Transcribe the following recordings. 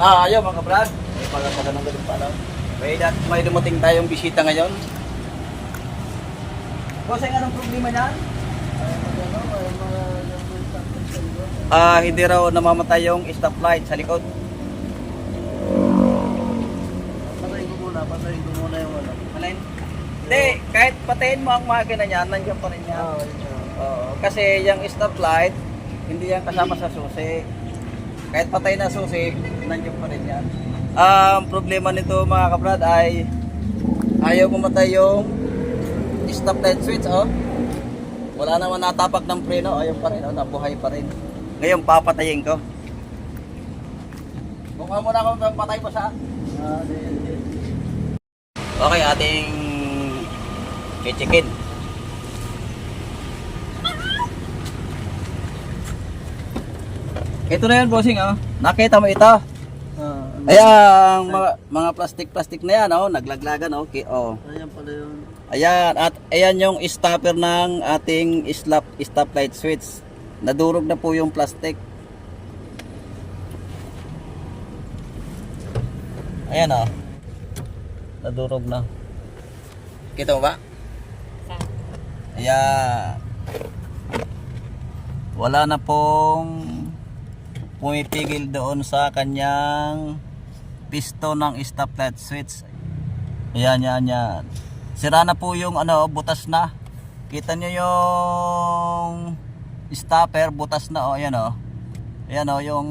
Ah, ayaw mga brad. May pagkakaroon ng ganun pala. May, dat may dumating tayong bisita ngayon. Boss, ang anong problema niyan? Ah, hindi raw namamatay yung stoplight sa likod. Patayin ko muna, patayin ko muna yung ano. Malin? Hindi, kahit patayin mo ang makina niyan, nandiyan pa rin yun. Oo, kasi yung stoplight, hindi yan kasama sa susi. Kahit patay na susi, nandiyan pa rin yan. Ang problema nito mga kabrad ay ayaw pumatay yung stoplight switch, oh. Wala naman natapak ng preno, ayaw pa rin, oh, nabuhay pa rin. Ngayon, papatayin ko. Kung mo na akong patay pa sa... Ah. Okay, ating chichikin. Ito na yan, bossing, oh. Nakita mo ito? Ah, Ayan, mga, mga plastic-plastic na yan, oh. Naglaglagan, okay, oh. ayan pala yun. Ayan, at ayan yung stopper ng ating stop, stoplight switch. Nadurog na po yung plastic. Ayan, oh. Nadurog na. Kita mo ba? Ayan. Wala na pong pumipigil doon sa kanyang piston ng stoplight switch. Ayan, yan, yan. Sira na po yung ano, butas na. Kita nyo yung stopper, butas na, oh, ayan, oh. Ayan, oh, yung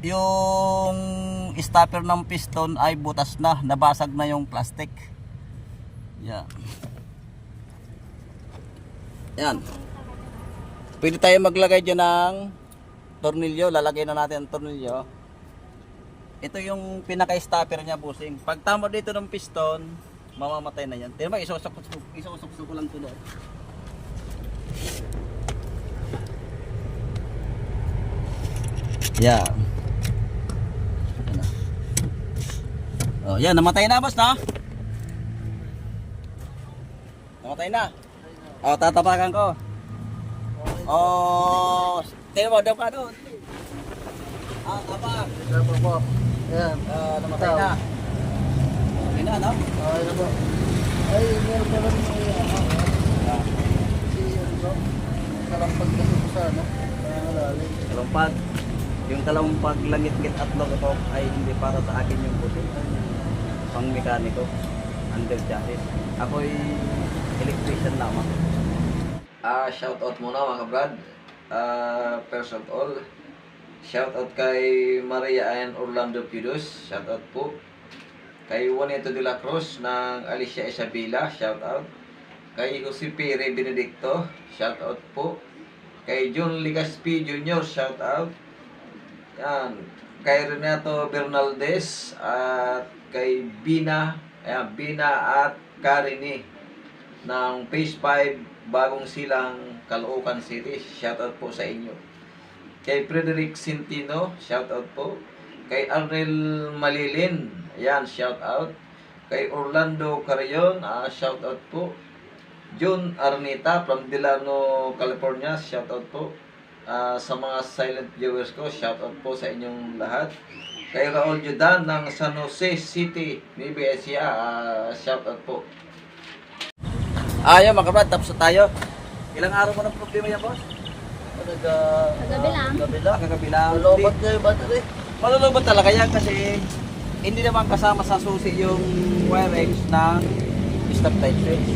yung stopper ng piston ay butas na, nabasag na yung plastic. Yan. Yan. Pwede tayo maglagay dyan ng tornilyo. Lalagay na natin ang tornilyo. Ito yung pinaka-stopper niya, busing. Pag tama dito ng piston, mamamatay na yan. Tignan mo, isusok ko lang ito doon. Na. Oh, yan, namatay na, boss, no? Namatay na. Oh, tatapakan ko. Oh, tingnan mo, daw ka doon. Ah, tapak. Ayan po. Ayan. Ah, namatay na. Okay na, no? Ah, ayan po. Ay, meron pa lang yung ano. Si ano po. Kalampag kasi po sa ano. Nangangalalay. Kalampag. Yung kalampag langit-ngit at loko ay hindi para sa akin yung buti. Pang mekaniko. Under chassis. Ako'y electrician lamang. Ah, shout out muna mga brad. Ah, first of all, shout out kay Maria and Orlando Pidos. Shout out po. Kay Juanito de la Cruz ng Alicia Isabela. Shout out. Kay Jose Pire Benedicto. Shout out po. Kay John Ligaspi Jr. Shout out. Yan. Kay Renato Bernaldez at kay Bina, ayan, Bina at Karini ng Phase 5 Bagong Silang Caloocan City. Shoutout po sa inyo. Kay Frederick Sintino, shoutout po. Kay Arnel Malilin, ayan, shoutout. Kay Orlando Carrion, ah, shoutout po. June Arnita from Delano, California, shoutout po. Ah, sa mga silent viewers ko, shoutout po sa inyong lahat. Kay Raul Judan ng San Jose City, Nueva Ecija, ah, shoutout po. Ayaw, mga kabrad, tapos na tayo. Ilang araw mo ng problema yan, boss? Nagka... Kagabi lang. Gabi lang. Kagabilang. Nalobat niya yung battery. Malulubot talaga yan kasi hindi naman kasama sa susi yung wirings ng stop light switch.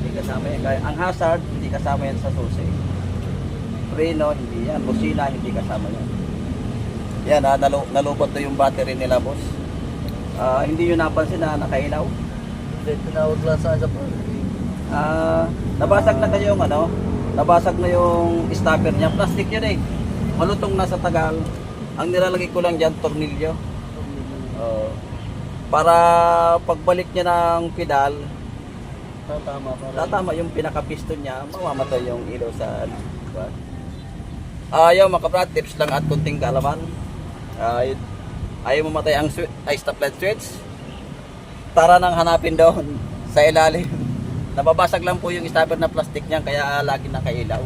Hindi kasama yan. Kaya ang hazard, hindi kasama yan sa susi. Preno, hindi yan. Busina, hindi kasama yan. Yan ha, nalu nalubot na yung battery nila boss. Ah, hindi nyo napansin na nakailaw. Hindi, tinawag lang sa sa Ah, nabasag na kayo yung ano, nabasag na yung stopper niya. Plastic yun eh. Malutong na sa tagal. Ang nilalagay ko lang dyan, tornilyo. Oo. para pagbalik niya ng pedal, Tatama pa rin. tatama yung pinaka-piston niya, mamamatay yung ilaw sa diba? Ayaw mga kaprat, tips lang at kunting kaalaman. Ay, ayaw mamatay ang switch, ay stoplight switch. Tara nang hanapin doon sa ilalim. Nababasag lang po yung stopper na plastic niyan kaya lagi nakailaw.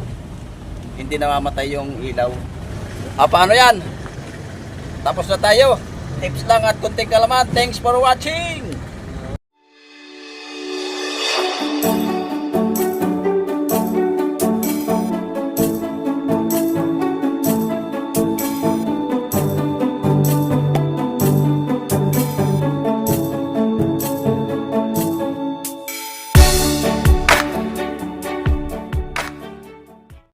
Hindi namamatay yung ilaw. Ah, paano yan? Tapos na tayo. Tips lang at kunting kalaman. Thanks for watching!